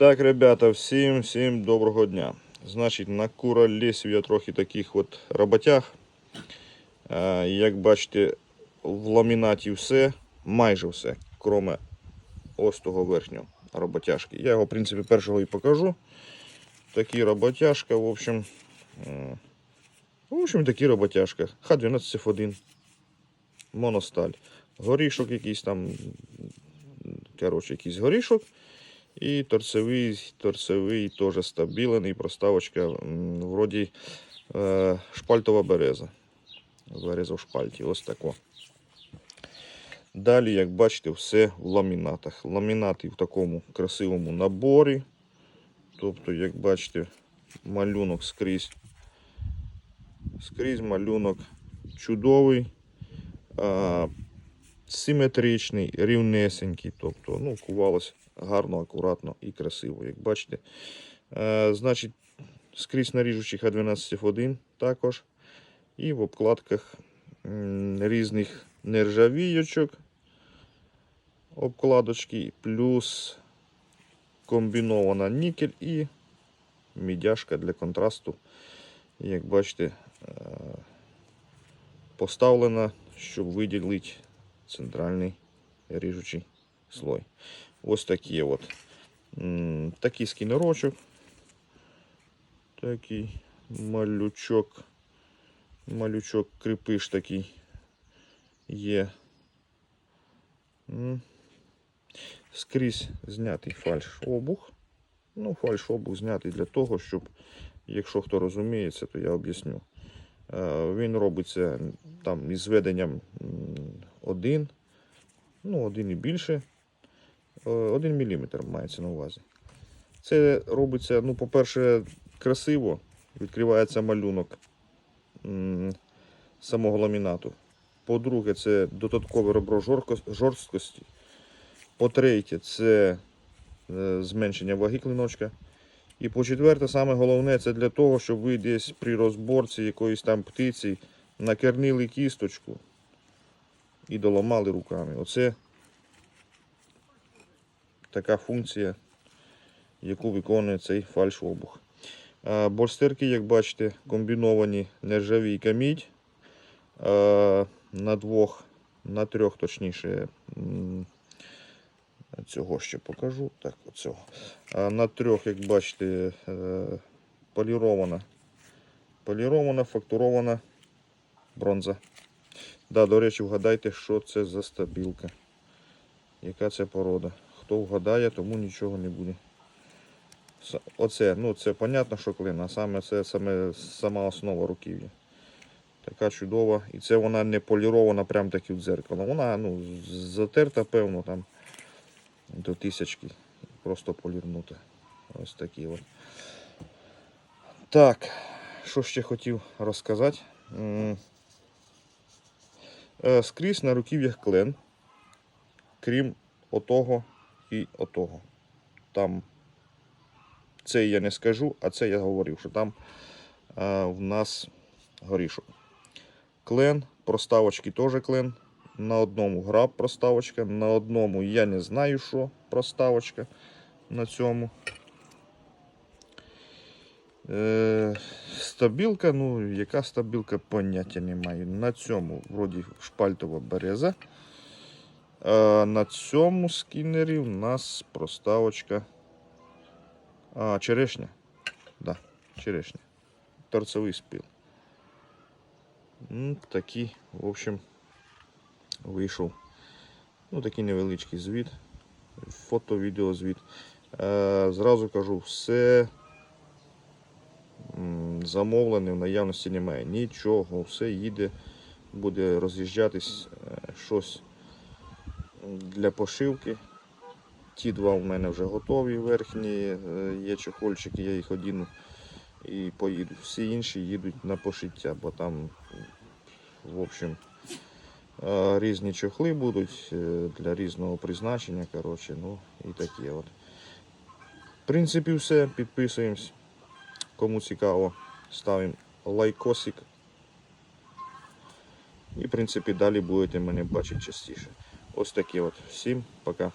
Так, ребята, всім всім доброго дня. Значить, на куролесів я трохи таких от роботяг. Е, Як бачите, в ламінаті все, майже все, кроме ось того верхнього роботяжки. Я його, в принципі, першого і покажу. Такі роботяжка, в общем. е, В общем, такі роботяжка. Х12F1. Моносталь. Горішок якийсь там. Коротше, якийсь горішок. І торцевий, торцевий теж стабілений, проставочка, вроді е, шпальтова береза. Береза в шпальті, ось тако. Далі, як бачите, все в ламінатах. Ламінати в такому красивому наборі. Тобто, як бачите, малюнок скрізь. Скрізь малюнок чудовий. А, симетричний, рівнесенький. Тобто, ну, кувалось гарно, акуратно і красиво, як бачите. Е, значить, скрізь на ріжучих А12F1 також. І в обкладках різних нержавійочок, обкладочки, плюс комбінована нікель і мідяшка для контрасту. Як бачите, е, поставлена, щоб виділити центральний ріжучий слой. Ось такі от. Такий скінерочок. Такий малючок. Малючок крепиш такий є. Скрізь знятий фальш-обух. Ну, фальш-обух знятий для того, щоб, якщо хто розуміється, то я об'ясню. Е, Він робиться там із зведенням м, один, ну, один і більше. 1 мм мається на увазі. Це робиться, ну, по-перше, красиво, відкривається малюнок самого ламінату. По-друге, це додаткове ребро жорсткості. По-третє, це е, зменшення ваги клиночка. І по-четверте, саме головне, це для того, щоб ви десь при розборці якоїсь там птиці накернили кісточку і доламали руками. Оце така функція, яку виконує цей фальш-обух. Е, як бачите, комбіновані нержавійка мідь. Е, На двох, на трьох, точніше, цього ще покажу. Так, оцього. На трьох, як бачите, е, полірована, полірована, фактурована бронза. Да, до речі, вгадайте, що це за стабілка. Яка це порода. Хто вгадає, тому нічого не буде. Оце, ну це понятно, що клин, а саме це саме сама основа руків'я. Така чудова. І це вона не полірована прям таки в дзеркало. Вона ну, затерта, певно, там до тисячки. Просто полірнута. Ось такі от. Так, що ще хотів розказати. Е, Скрізь на руків'ях клен, крім отого і отого. Там це я не скажу, а це я говорив, що там е, в нас горішок. Клен, проставочки теж клен. На одному граб проставочка, на одному я не знаю, що проставочка на цьому. Е, стабілка, ну, яка стабілка, поняття не маю. На цьому вроді шпальтова береза. А на цьому скінері у нас проставочка. А, черешня. Да, черешня. Торцевий спіл. Ну, такий, в общем, вийшов. Ну, такий невеличкий звіт. Фото, відео звіт. Е, зразу кажу, все замовлене в наявності немає. Нічого, все їде, буде роз'їжджатись е, щось для пошивки. Ті два в мене вже готові верхні, е, є чохольчики, я їх одіну і поїду. Всі інші їдуть на пошиття, бо там, в общем, е, різні чохли будуть е, для різного призначення. Коротше, ну і такі от. В принципі, все. Підписуємось. Кому цікаво, ставимо лайкосик. І, в принципі, далі будете мене бачити частіше. Ось такі от. Всім пока.